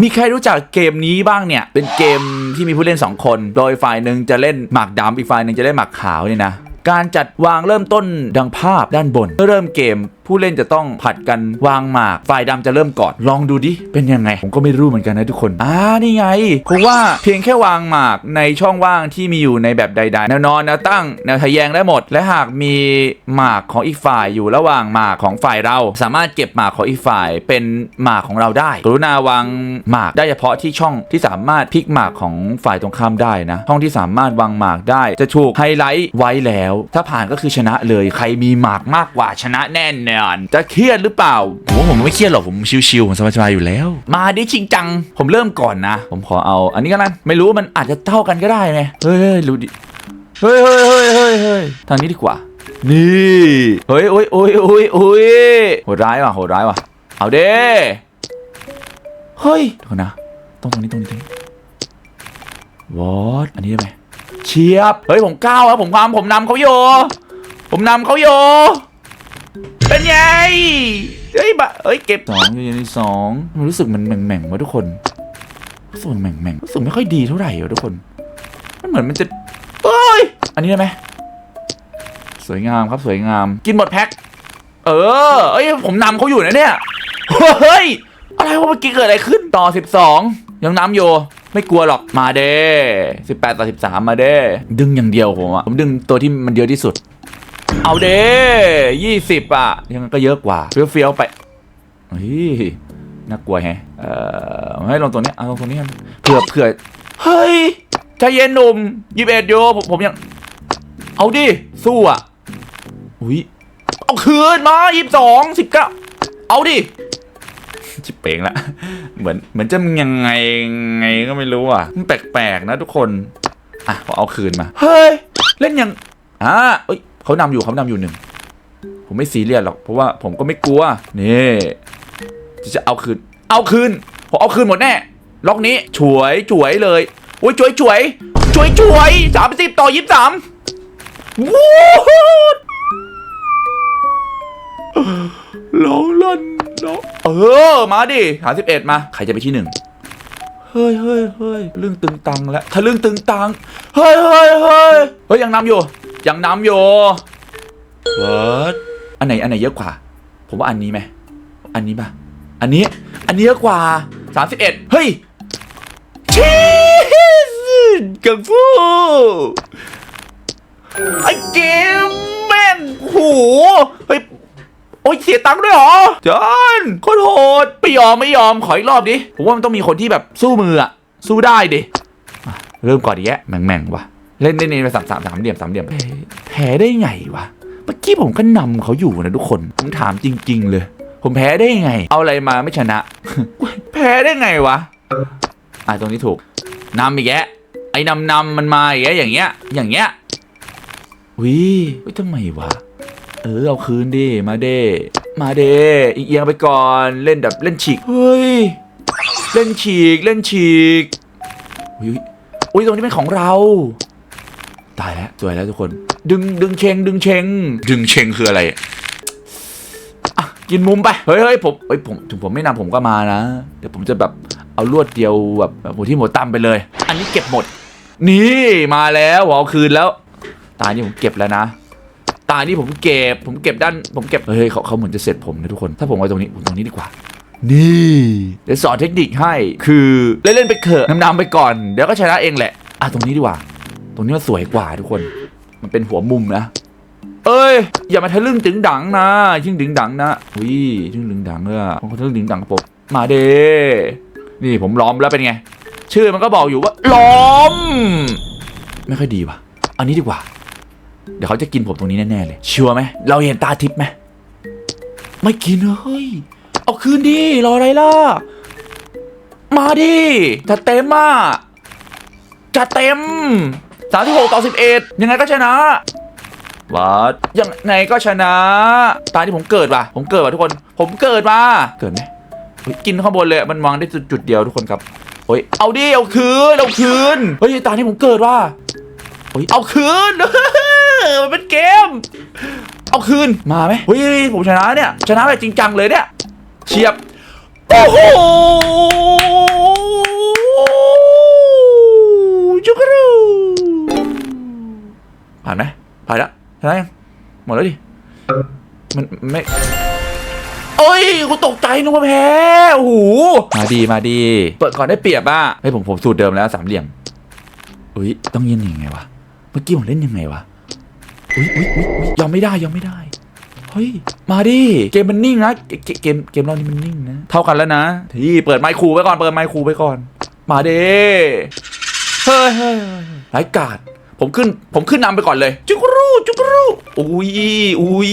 มีใครรู้จักเกมนี้บ้างเนี่ย เป็นเกมที่มีผู้เล่น 2 คน โดยฝ่ายหนึ่งจะเล่นหมากดำอีกฝ่ายหนึ่งจะเล่นหมากขาวเนี่ยนะ การจัดวางเริ่มต้นดังภาพด้านบน เมื่อเริ่มเกมผู้เล่นจะต้องผัดกันวางหมากฝ่ายดำจะเริ่มก่อนลองดูดิเป็นยังไง ผมก็ไม่รู้เหมือนกันนะทุกคนอ่านี่ไงเพราะว่าเพียงแค่วางหมากในช่องว่างที่มีอยู่ในแบบใดๆแนวนอนแนวตั้งแนวทะแยงได้หมด และหากมีหมากของอีกฝ่ายอยู่ระหว่างหมากของฝ่ายเรา สามารถเก็บหมากของอีกฝ่ายเป็นหมากของเราได้ กรุณาวางหมากได้เฉพาะที่ช่องที่สามารถพลิกหมากของฝ่ายตรงข้ามได้นะช่องที่สามารถวางหมากได้ จะถูกไฮไลท์ไว้แล้ว ถ้าผ่านก็คือชนะเลยใครมีหมากมากกว่าชนะแน่นอน จะเครียดหรือเปล่าผมว่าผมไม่เครียดหรอกผมชิวๆผมสบายๆอยู่แล้ว มาดิจริงจัง ผมเริ่มก่อนนะ ผมขอเอาอันนี้ก็แล้วไม่รู้มันอาจจะเท่ากันก็ได้ไหมเฮ้ยเฮ้ยรู้ดิเฮ้ยเฮ้ยเฮ้ยเฮ้ยเฮ้ยทางนี้ดีกว่า นี่เฮ้ยโอ้ยโอ้ยโอ้ยโอ้ยโหดร้ายว่ะโหดร้ายว่ะเอาเด้เฮ้ยเดี๋ยวนะตรงตรงนี้ตรงนี้ตรงนี้วอตอันนี้ได้ไหมเชียบ เฮ้ยผมก้าวแล้วผมความผมนำเขาอยู่ผมนำเขาอยู่ เป็นไงเฮ้ยบะเฮ้ยเก็บสองอยู่ในสองมันรู้สึกมันแหม่งแม่งๆวะทุกคนรู้สึกมันแหม่งแม่งๆรู้สึกไม่ค่อยดีเท่าไหร่วะทุกคน มันเหมือนมันจะเอ้ยอันนี้ได้ไหมสวยงามครับสวยงาม กินหมดแพ็คเออเอ้ยผมนำเขาอยู่นะเนี่ยเฮ้ยอะไรวะเมื่อกี้เกิดอะไรขึ้นต่อ 12 ยังนำอยู่ไม่กลัวหรอกมาเด้18 ต่อ 13 มาเด้ดึงอย่างเดียวผมอะผมดึงตัวที่มันเยอะที่สุด เอาเด้20อะ ยังก็เยอะกว่าเฟี้ยวๆไปเฮ้ยน่ากลัวแฮะเอ่อให้ลงตัวนี้เอาลงตัวนี้กันเผื่อเผื่อเฮ้ยใจเย็นหนุ่มยิบเอ็ดโยผมผมยัง เอาดิ สู้อะอุ้ยเอาคืนมายี่สองสิบเก้าเอาดิชิบเป่งละ เหมือนเหมือนจะยังไงไงก็ไม่รู้อะมันแปลกๆนะทุกคน อะพอเอาคืนมา เฮ้ย เล่นยังอ่าเอ้ย เขานำอยู่เขานำอยู่หนึ่งผมไม่ซีเรียสหรอกเพราะว่าผมก็ไม่กลัวนี่จะเอาคืน เอาคืนผมเอาคืนหมดแน่ล็อกนี้ฉวยฉวยเลยโอ้ยฉวยฉวยฉวยฉวยสามสิบต่อยี่สิบสามวูดเราลันเนาะเออมาดิสามสิบเอ็ดมาใครจะไปที่หนึ่งเฮ้ยเฮ้ยเฮ้ยเรื่องตึงตังแล้วถ้าเรื่องตึงตังเฮ้ยเฮ้ยเฮ้ยเฮ้ยยังนำอยู่ ยังนำอยู่เวิร์ดอันไหนอันไหนเยอะกว่า ผมว่าอันนี้ไหม อันนี้ป่ะ อันนี้ อันนี้เยอะกว่า 31 เฮ้ยชีสกังฟูไอ้เกมแม่งโหเฮ้ย โอ้ยเสียตังค์ด้วยเหรอจอนโคตรโหดไม่ยอมไม่ยอมขออีกรอบดิ ผมว่ามันต้องมีคนที่แบบสู้มืออะสู้ได้ดิอะเริ่มก่อนดีแยะแม่งๆวะ เล่นเล่นเล่นไปสามสามสามเหลี่ยมสามเหลี่ยมแพ้แพ้ได้ไงวะเมื่อกี้ผมก็นำเขาอยู่นะทุกคนผมถามจริง ๆ เลย ผมแพ้ได้ไง เอาอะไรมาไม่ชนะ แพ้ได้ไงวะอะตรงนี้ถูกนำอีกแยะไอ้นำนำมันมาอีกแยะอย่างเงี้ยอย่างเงี้ยวิวิทำไมวะเออเอาคืนดิมาเดมาเดเอียงๆไปก่อนเล่นแบบเล่นฉีกเฮ้ยเล่นฉีกเล่นฉีกอุ้ยอุ้ยตรงนี้เป็นของเรา ตายแล้วสวยแล้วทุกคน ดึงดึงเชงดึงเชงดึงเชงคืออะไรอะกินมุมไปเฮ้ยเฮ้ยผมเฮ้ยผมถึงผมไม่นำผมก็มานะ เดี๋ยวผมจะแบบเอาลวดเดียวแบบแบบหัวที่หัวตั้มไปเลย อันนี้เก็บหมด นี่มาแล้วเอาคืนแล้ว ตานี่ผมเก็บแล้วนะ ตานี่ผมเก็บ ผมเก็บด้าน ผมเก็บเฮ้ยเขาเขาเหมือนจะเสร็จผมนะทุกคน ถ้าผมเอาตรงนี้ผมตรงนี้ดีกว่านี่เดี๋ยวสอนเทคนิคให้คือเล่นๆไปเถอะนำๆไปก่อน เดี๋ยวก็ชนะเองแหละ อะตรงนี้ดีกว่า ตรงนี้มันสวยกว่าทุกคน มันเป็นหัวมุมนะ เอ้ย อย่ามาทะลึ่งถึงดังนะชึ่งดึงดังนะอุ้ยชึ่งดึงดังเลยอะผมทะลึ่งดึงดังกับผมมาเด้นี่ผมล้อมแล้วเป็นไง ชื่อมันก็บอกอยู่ว่าล้อม ไม่ค่อยดีว่ะ อันนี้ดีกว่า เดี๋ยวเขาจะกินผมตรงนี้แน่ๆเลย ชัวร์ไหม เราเห็นตาทิพย์ไหมไม่กินเฮ้ย เอาคืนดิ รออะไรล่ะ มาดิจัดเต็มอะจัดเต็ม สามสิบหกต่อสิบเอ็ดยังไงก็ชนะวัดยังไงก็ชนะ ตาที่ผมเกิดว่ะ ผมเกิดว่ะทุกคน ผมเกิดมา เกิดไหมกินข้างบนเลย มันวางได้จุดจุดเดียวทุกคนครับโอ้ย เอาดิ เอาคืน เอาคืน เฮ้ย ตาที่ผมเกิดว่ะโอ้ย เอาคืนมันเป็นเกม เอาคืน มาไหมเฮ้ย ผมชนะเนี่ย ชนะแบบจริงจังเลยเนี่ย เฉียบ โอ้โหจุกรู ผ่านไหมผ่านแล้วชนะยังหมดแล้วดิมันไม่โอ้ยกูตกใจนึกว่าแพ้โอ้โหมาดีมาดีเปิดก่อนได้เปรียบอะให้ยผมผมสูตรเดิมแล้วสามเหลี่ยมอุ้ยต้องยินยังไงวะเมื่อกี้ผมเล่นยังไงวะอุ้ยอุ้ยอุ้ยอุ๊ยยอมไม่ได้ยอมไม่ได้เฮ้ยมาดิเกมมันนิ่งนะเกเกเกมเกมเรานี่มันนิ่งนะเท่ากันแล้วนะที่เปิดไมค์คูไว้ก่อนเปิดไมค์คูไว้ก่อน มาดิเฮ้ยเฮ้ยเฮ้ยไร้กาด ผมขึ้น ผมขึ้นนำไปก่อนเลย จุกรูจุกรูอุ้ยอุ้ย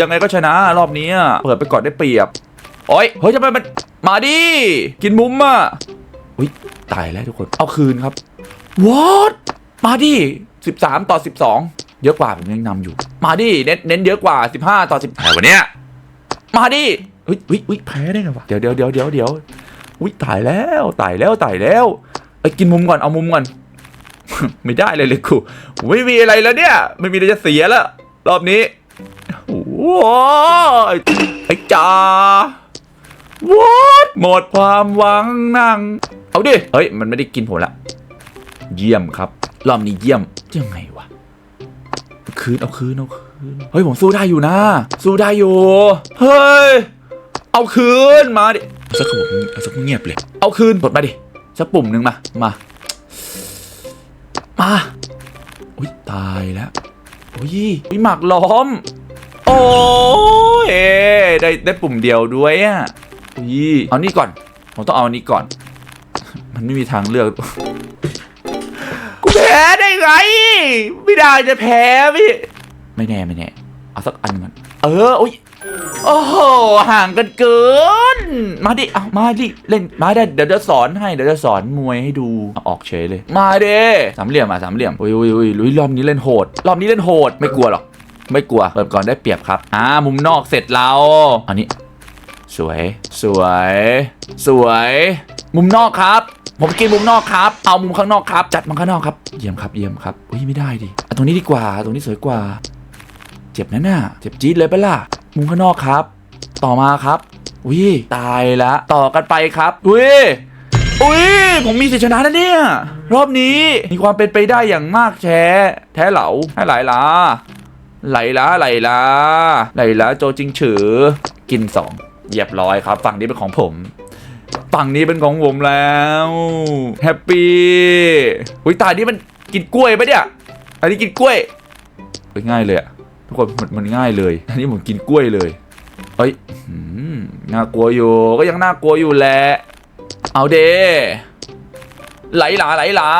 ยังไงก็ชนะรอบนี้เปิดไปก่อนได้เปรียบโอ้ยเฮ้ยทำไมมันมาดิกินมุมอะอุ้ยตายแล้วทุกคนเอาคืนครับ what มาดิ13 ต่อ 12 เยอะกว่าผมยังนำอยู่ มาดิเน้นเน้นเยอะกว่า 15 ต่อ10แต่วันเนี้ยมาดิเฮ้ยเฮ้ยเฮ้ยแพ้ได้ไงวะเดี๋ยวเดี๋ยวเดี๋ยวเดี๋ยวเดี๋ยวอุ้ยตายแล้วตายแล้วตายแล้วไอ้กินมุมก่อนเอามุมก่อน ไม่ได้เลยเลยกูไม่มีอะไรแล้วเนี่ย ไม่มีอะไรจะเสียแล้ว รอบนี้โอ้ยไอ้จ่าวอดหมดความหวังนั่ง เอาดิ เฮ้ย มันไม่ได้กินผมละ เยี่ยมครับ รอบนี้เยี่ยม ยังไงวะ คืน เอาคืน เอาคืน เฮ้ย ผมสู้ได้อยู่นะ สู้ได้อยู่ เฮ้ย เอาคืน มาดิเอาสักผมเอาสักเงียบเลย เอาคืนกดมาดิ สักปุ่มหนึ่งมา มา มาอุ้ยตายแล้วอุ้ยอุ้ยหมักล้อม โอ้ยเอ้ได้ได้ปุ่มเดียวด้วยอะอุ้ยเอานี่ก่อน ผมต้องเอาอันนี้ก่อน มันไม่มีทางเลือกกูแพ้ได้ไง ไม่ได้จะแพ้พี่ ไม่แน่ไม่แน่ เอาสักอันมันเอออุ้ยโอ้โหห่างกันเกิน มาดิเอามาดิเล่นมาได้เดี๋ยวจะสอนให้เดี๋ยวจะสอนมวยให้ดูออกเฉยเลย มาเด้สามเหลี่ยมอะสามเหลี่ยมอุ้ยอุ้ยอุ้ยลุยรอบนี้เล่นโหด รอบนี้เล่นโหดไม่กลัวหรอกไม่กลัวเปิดก่อนได้เปรียบครับอ่ามุมนอกเสร็จเราอันนี้ สวย สวย สวย มุมนอกครับ ผมกินมุมนอกครับ เอามุมข้างนอกครับ จัดมันข้างนอกครับ เยี่ยมครับเยี่ยมครับอุ้ยไม่ได้ดิตรงนี้ดีกว่าตรงนี้สวยกว่า จ็บนะน่ะเจ็บจี๊ดเลยปะล่ะมุมข้างนอกครับ ต่อมาครับอุ้ยตายละต่อกันไปครับอุ้ยอุ้ยผมมีสิทธิชนะนะเนี่ย รอบนี้มีความเป็นไปได้อย่างมากแท้แท้เหลาให้หลายลาไหลละไหลละไหลละโจจิงฉือกินสองเรียบร้อยครับ ฝั่งนี้เป็นของผม ฝั่งนี้เป็นของผมแล้วแฮปปี้อุ้ยตายนี่มันกินกล้วยปะเนี่ยอันนี้กินกล้วยเฮ้ยง่ายเลยอะ ทุกคนมันมันง่ายเลย อันนี้ผมกินกล้วยเลยเฮ้ยน่ากลัวอยู่ ก็ยังน่ากลัวอยู่แหละ เอาเดไหลหลาไหลหลา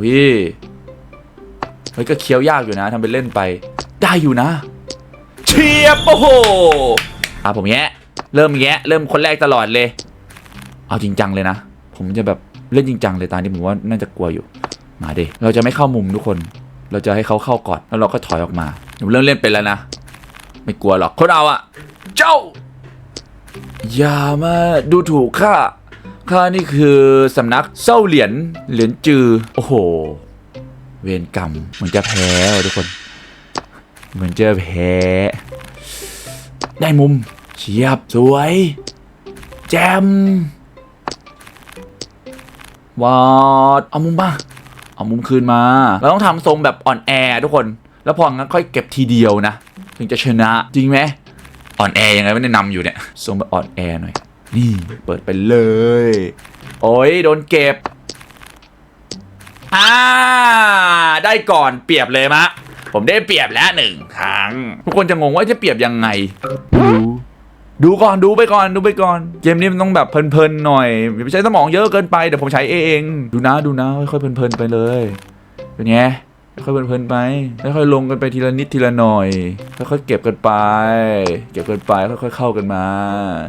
วิเฮ้ยก็เคี้ยวยากอยู่นะทำเป็นเล่นไป ได้อยู่นะ เชียบโอ้โหอะผมแงะเริ่มแงะเริ่มคนแรกตลอดเลย เอาจริงจังเลยนะ ผมจะแบบเล่นจริงจังเลยตอนนี้ผมว่าน่าจะกลัวอยู่ มาเดเราจะไม่เข้ามุมทุกคน เราจะให้เขาเข้าก่อนแล้วเราก็ถอยออกมาผมเริ่มเล่นเป็นแล้วนะ ไม่กลัวหรอกคนเอาอะเจ้า อย่ามาดูถูกข้าข้านี่คือสำนักเศร้าเหรียญเหรียญจือ โอ้โห เวรกรรมเหมือนจะแพ้ว่ะทุกคน เหมือนจะแพ้ ได้มุมเฉียบสวย แจมวอดเอามุมบ้า เอามุมคืนมา เราต้องทำทรงแบบอ่อนแอทุกคน แล้วพองั้นค่อยเก็บทีเดียวนะ ถึงจะชนะจริงไหมอ่อนแอยังไงไม่ได้นำอยู่เนี่ยทรงแบบอ่อนแอหน่อย นี่เปิดไปเลย โอ้ยโดนเก็บอ่าได้ก่อนเปรียบเลยมะ ผมได้เปรียบแล้วหนึ่งครั้ง ทุกคนจะงงว่าจะเปรียบยังไง ดูก่อนดูไปก่อนดูไปก่อน เกมนี้มันต้องแบบเพลินๆหน่อยอย่าไปใช้สมองเยอะเกินไปเดี๋ยวผมใช้เองดูนะดูนะค่อยๆเพลินๆไปเลย เป็นไงค่อยๆเพลินๆไปค่อยๆลงกันไปทีละนิดทีละหน่อยค่อยๆเก็บกันไป เก็บกันไปค่อยๆเข้ากันมา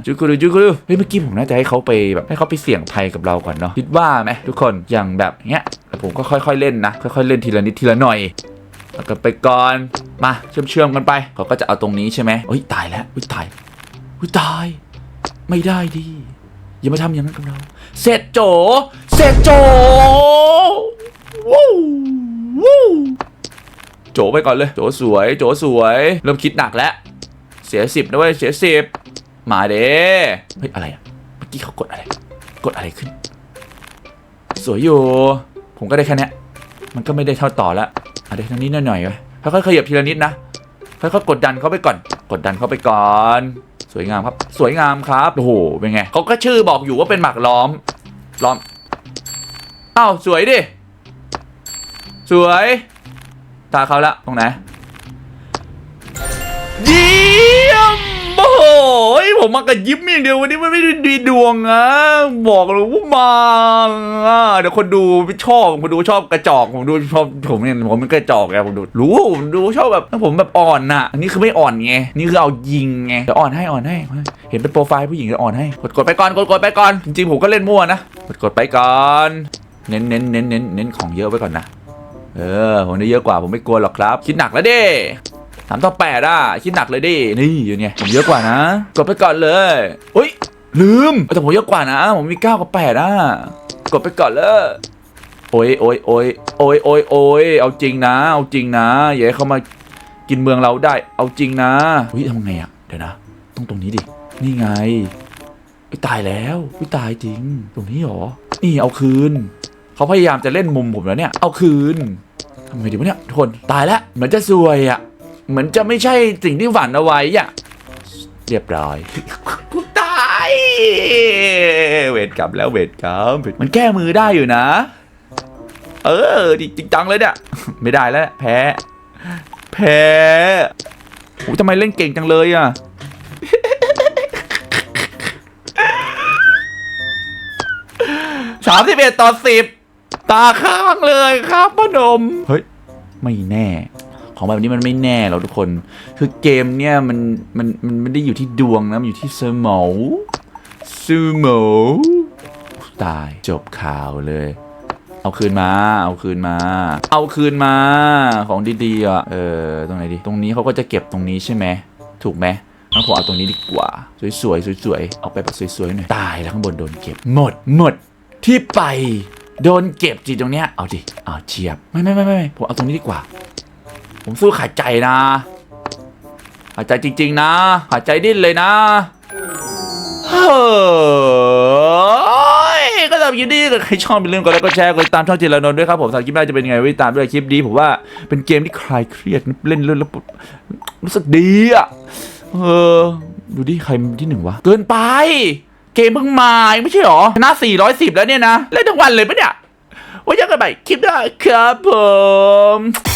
จุกรูจุกรูเฮ้ยเมื่อกี้ผมน่าจะให้เขาไปแบบให้เขาไปเสี่ยงภัยกับเราก่อนเนาะคิดว่าไหมทุกคนอย่างแบบเนี้ยแต่ผมก็ค่อยๆเล่นนะค่อยๆเล่นทีละนิดทีละหน่อยแล้วกันไปก่อนมาเชื่อมเชื่อมๆกันไปเขาก็จะเอาตรงนี้ใช่ไหมเฮ้ยตายแล้วอุ้ยตาย อุ้ยตาย ไม่ได้ดิ อย่ามาทำอย่างนั้นกับเรา เสร็จโจ เสร็จโจวู้วู้โจไปก่อนเลย โจสวย โจสวย เริ่มคิดหนักแล้ว เสียสิบนะเว้ย เสียสิบ มาเด้เฮ้ย อะไรอะเมื่อกี้เขากดอะไร กดอะไรขึ้น สวยอยู่ ผมก็ได้แค่นี้มันก็ไม่ได้เท่าต่อละอะเดี๋ยวทางนี้หน่อยๆไว้ค่อยๆขยับทีละนิดนะค่อยๆกดดันเขาไปก่อน กดดันเขาไปก่อน สวยงามครับ สวยงามครับโอ้โหเป็นไงเขาก็ชื่อบอกอยู่ว่าเป็นหมากล้อมล้อมอ้าวสวยดิสวยตาเขาละตรงไหน โอ้โหผมมากับยิ้มอย่างเดียววันนี้มันไม่ดีดวงนะบอกเลยว่ามาเดี๋ยวคนดูชอบคนดูชอบกระจอกผมดูชอบผมเนี่ยผมเป็นกระจอกไงผมดูรู้ผมดูชอบแบบผมแบบอ่อนน่ะอันนี้คือไม่อ่อนไงนี่คือเอายิงไงเดี๋ยวอ่อนให้อ่อนให้ เห็นเป็นโปรไฟล์ผู้หญิงจะอ่อนให้กดกดไปก่อนกดกดไปก่อนจริงๆผมก็เล่นมั่วนะกดกดไปก่อนเน้นเน้นเน้นเน้นเน้นของเยอะไว้ก่อนนะเออผมได้เยอะกว่าผมไม่กลัวหรอกครับ คิดหนักแล้วเด้ สามต่อแปดอะคิดหนักเลยดินี่อยู่ไงผมเยอะกว่านะ กดไปก่อนเลยอุ้ยลืมแต่ผมเยอะกว่านะ ผมมีเก้ากับแปดอะกดไปก่อนเลยโอ้ยโอ้ยโอ้ยโอ้ยโอ้ยโอ้ยเอาจริงนะ เอาจริงนะอย่าให้เขามากินเมืองเราได้ เอาจริงนะอุ้ยทำไงอะเดี๋ยวนะต้องตรงนี้ดินี่ไงอุ้ยตายแล้วอุ้ยตายจริง ตรงนี้เหรอนี่เอาคืนเขาพยายามจะเล่นมุมผมแล้วเนี่ย เอาคืนทำไงดีวะเนี่ยทุกคนตายแล้วเหมือนจะซวยอะ เหมือนจะไม่ใช่สิ่งที่ฝันเอาไว้อะเรียบร้อยกูตายเวทกรรมแล้วเวทกรรมมันแก้มือได้อยู่นะ เออจริงจังเลยเนี่ยไม่ได้แล้วแพ้ แพ้โอ้ทำไมเล่นเก่งจังเลยอะสามสิบเอ็ดต่อสิบตาข้างเลยครับพ่อหนมเฮ้ย ไม่แน่ ของแบบนี้มันไม่แน่หรอกทุกคน คือเกมเนี่ยมันมันมันไม่ได้อยู่ที่ดวงนะมันอยู่ที่สมองสมองตายจบข่าวเลย เอาคืนมา เอาคืนมา เอาคืนมาของดีๆอะเออตรงไหนดี ตรงนี้เขาก็จะเก็บตรงนี้ใช่ไหมถูกไหมงั้นผมเอาตรงนี้ดีกว่า สวยๆสวยๆเอาไปแบบสวยๆหน่อยตายแล้วข้างบนโดนเก็บหมดหมดที่ไปโดนเก็บจีตรงเนี้ย เอาดิ เอาเฉียบ ไม่ไม่ไม่ไม่ผมเอาตรงนี้ดีกว่า ผมสู้ขาดใจนะขาดใจจริง ๆ นะขาดใจดิ้นเลยนะเฮ้ยก็ทำยินดีกับใครชอบเป็นเรื่องกดไลค์กดแชร์กดติดตามช่องจิรนนท์ด้วยครับผมสำหรับคลิปหน้าจะเป็นยังไงไว้ติตามด้วยคลิปนี้ผมว่าเป็นเกมที่คลายเครียดเล่นเล่นแล้วรู้สึกดีอะเออดูดิใครที่หนึ่งวะเกินไป เกมเพิ่งมาไม่ใช่หรอชนะ410 แล้วเนี่ยนะเล่นทั้งวันเลยปะเนี่ยว้เจอกันใหม่คลิปหน้าครับผม